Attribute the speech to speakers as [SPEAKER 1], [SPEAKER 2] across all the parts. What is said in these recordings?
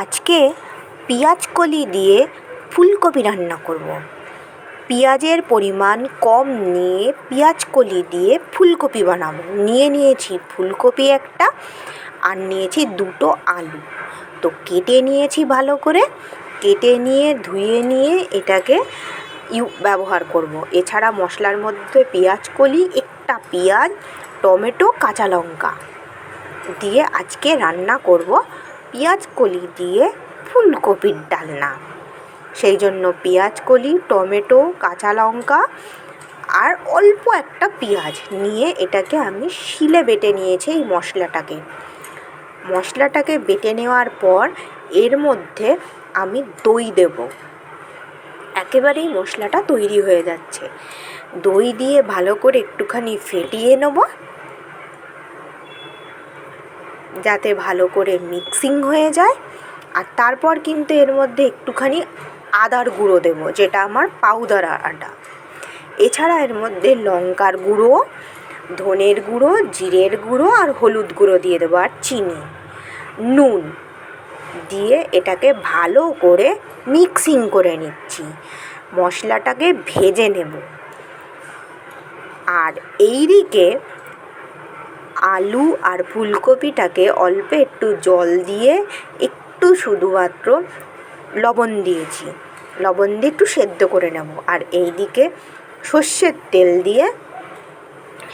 [SPEAKER 1] আজকে পেঁয়াজ কলি দিয়ে ফুলকপি রান্না করব। পেঁয়াজের পরিমাণ কম নিয়ে পেঁয়াজ কলি দিয়ে ফুলকপি বানাবো। নিয়ে নিয়েছি ফুলকপি একটা আর নিয়েছি দুটো আলু। তো কেটে নিয়েছি ভালো করে। কেটে নিয়ে, ধুয়ে নিয়ে এটাকে ইউ, ব্যবহার করব। এছাড়া মশলার মধ্যে পেঁয়াজ কলি, একটা পেঁয়াজ, টমেটো, কাঁচা লঙ্কা দিয়ে আজকে রান্না করব পেঁয়াজ কলি দিয়ে ফুলকপির ডালনা। সেই জন্য পেঁয়াজ কলি, টমেটো, কাঁচা লঙ্কা আর অল্প একটা পেঁয়াজ নিয়ে এটাকে আমি শিলে বেটে নিয়েছি এই মশলাটাকে। মশলাটাকে বেটে নেওয়ার পর এর মধ্যে আমি দই দেব। একেবারেই মশলাটা তৈরি হয়ে যাচ্ছে। দই দিয়ে ভালো করে একটুখানি ফেটিয়ে নেব। যাতে ভালো করে মিক্সিং হয়ে যায়। আর তারপর কিন্তু এর মধ্যে একটুখানি আদার গুঁড়ো দেবো, যেটা আমার পাউডার আটা। এছাড়া এর মধ্যে লঙ্কার গুঁড়ো, ধনের গুঁড়ো, জিরের গুঁড়ো আর হলুদ গুঁড়ো দিয়ে দেবো আর চিনি। নুন দিয়ে এটাকে ভালো করে মিক্সিং করে নিচ্ছি। মশলাটাকে ভেজে নেব। আর এই দিকে আলু আর ফুলকপিটাকে অল্প একটু জল দিয়ে একটু শুধুমাত্র লবণ দিয়েছি। লবণ দিয়ে একটু সেদ্ধ করে নেব। আর এই দিকে সর্ষের তেল দিয়ে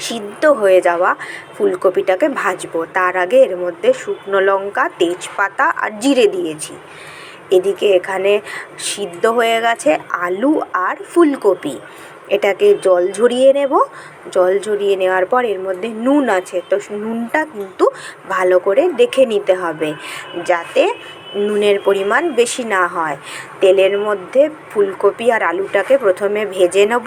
[SPEAKER 1] সিদ্ধ হয়ে যাওয়া ফুলকপিটাকে ভাজবো। তার আগে এর মধ্যে শুকনো লঙ্কা, তেজপাতা আর জিরে দিয়েছি। এদিকে এখানে সিদ্ধ হয়ে গেছে আলু আর ফুলকপি। এটাকে জল ঝরিয়ে নেব। জল ঝরিয়ে নেওয়ার পর এর মধ্যে নুন আছে। তো নুনটা কিন্তু ভালো করে দেখে নিতে হবে যাতে নুনের পরিমাণ বেশি না হয়। তেলের মধ্যে ফুলকপি আর আলুটাকে প্রথমে ভেজে নেব।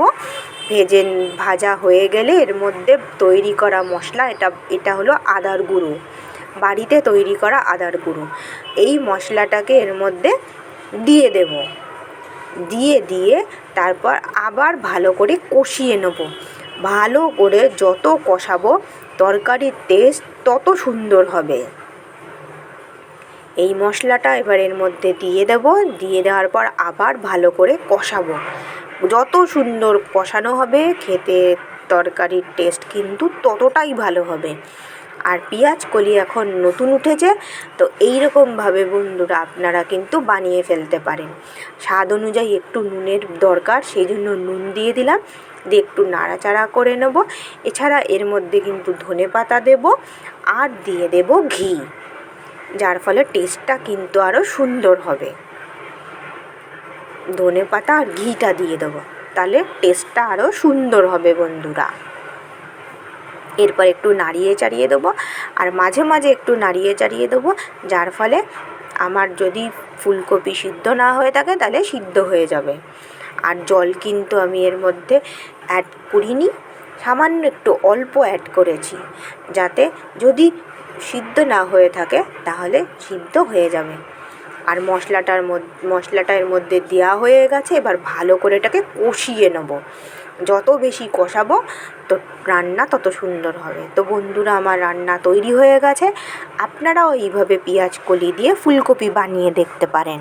[SPEAKER 1] ভেজে ভাজা হয়ে গেলে এর মধ্যে তৈরি করা মশলা, এটা এটা হলো আদার গুঁড়ো। বাড়িতে তৈরি করা আদার গুঁড়ো। এই মশলাটাকে এর মধ্যে দিয়ে দেবো। দিয়ে দিয়ে তারপর আবার ভালো করে কষিয়ে নেব। ভালো করে যত কষাবো, তরকারির টেস্ট তত সুন্দর হবে। এই মশলাটা এবার এর মধ্যে দিয়ে দেবো। দিয়ে দেওয়ার পর আবার ভালো করে কষাবো। যত সুন্দর কষানো হবে, খেতে তরকারির টেস্ট কিন্তু ততটাই ভালো হবে। আর পেঁয়াজ কলি এখন নতুন উঠেছে, তো এই রকমভাবে বন্ধুরা আপনারা কিন্তু বানিয়ে ফেলতে পারেন। স্বাদ অনুযায়ী একটু নুনের দরকার সেই জন্য নুন দিয়ে দিলাম, দিয়ে একটু নাড়াচাড়া করে নেব। এছাড়া এর মধ্যে কিন্তু ধনে পাতা দেবো আর দিয়ে দেব ঘি, যার ফলে টেস্টটা কিন্তু আরও সুন্দর হবে। ধনে পাতা আর ঘিটা দিয়ে দেবো, তাহলে টেস্টটা আরও সুন্দর হবে বন্ধুরা। এরপর একটু নাড়িয়ে চাড়িয়ে দেবো আর মাঝে মাঝে একটু নাড়িয়ে চাড়িয়ে দেবো, যার ফলে আমার যদি ফুলকপি সিদ্ধ না হয়ে থাকে তাহলে সিদ্ধ হয়ে যাবে। আর জল কিন্তু আমি এর মধ্যে অ্যাড করিনি, সামান্য একটু অল্প অ্যাড করেছি, যাতে যদি সিদ্ধ না হয়ে থাকে তাহলে সিদ্ধ হয়ে যাবে। আর মশলাটার মধ্যে মধ্যে দেওয়া হয়ে গেছে, এবার ভালো করে এটাকে কষিয়ে নেব। যত বেশি কষাবো, তো রান্না তত সুন্দর হবে। তো বন্ধুরা, আমার রান্না তৈরি হয়ে গেছে। আপনারাও এইভাবে পেঁয়াজ কলি দিয়ে ফুলকপি বানিয়ে দেখতে পারেন।